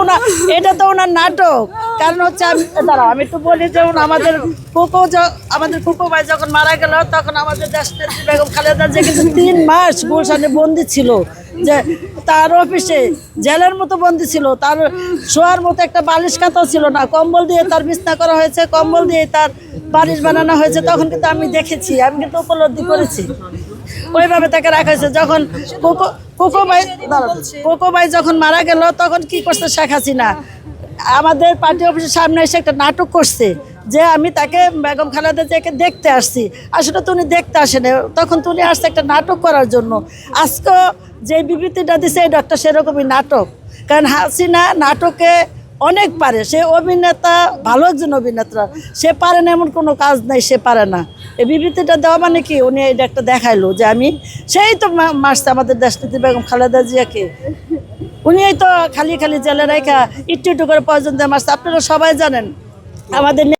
ওনা এটা তো ওনার নাটক। কারণ হচ্ছে আমি দাঁড়াও, আমি একটু বলি যে উনি আমাদের য- আমাদের কুকো ভাই যখন মারা গেল, তখন আমাদের দেশনেত্রী বেগম খালেদা যে কিন্তু তিন মাস গুলশানে বন্দি ছিল। যে তার অফিসে জেলের মতো বন্দি ছিল, তার শোয়ার মতো একটা বালিশ কাতাও ছিল না। কম্বল দিয়ে তার বিছনা করা হয়েছে, কম্বল দিয়ে তার বালিশ বানানো হয়েছে, তখন কিন্তু আমি দেখেছি, আমি কিন্তু উপলব্ধি করেছি। ওইভাবে তাকে রাখা হয়েছে। যখন কোকো কোকো ভাই কোকো ভাই যখন মারা গেল তখন কি করছে শেখ হাসিনা? আমাদের পার্টি অফিসের সামনে এসে একটা নাটক করছে যে আমি তাকে বেগম খালেদা জিয়াকে দেখতে আসছি। আসলে তো উনি দেখতে আসেন। তখন তুমি আসছে একটা নাটক করার জন্য। আজকে যে বিবৃতিটা দিছে এই ডক্টর সেরকমই নাটক। কারণ হাসিনা নাটকে অনেক পারে। সে অভিনেতা ভালো একজন অভিনেতা। সে পারে না এমন কোনো কাজ নাই সে পারে না। এই বিবৃতিটা দেওয়া মানে কি? উনি এটা একটা দেখাইলো যে আমি, সেই তো মারছে আমাদের দেশনীতি বেগম খালেদা জিয়াকে। উনি তো খালি খালি জেলে রেখা একটু করে পর্যন্ত মারছে। আপনারা সবাই জানেন, আমাদের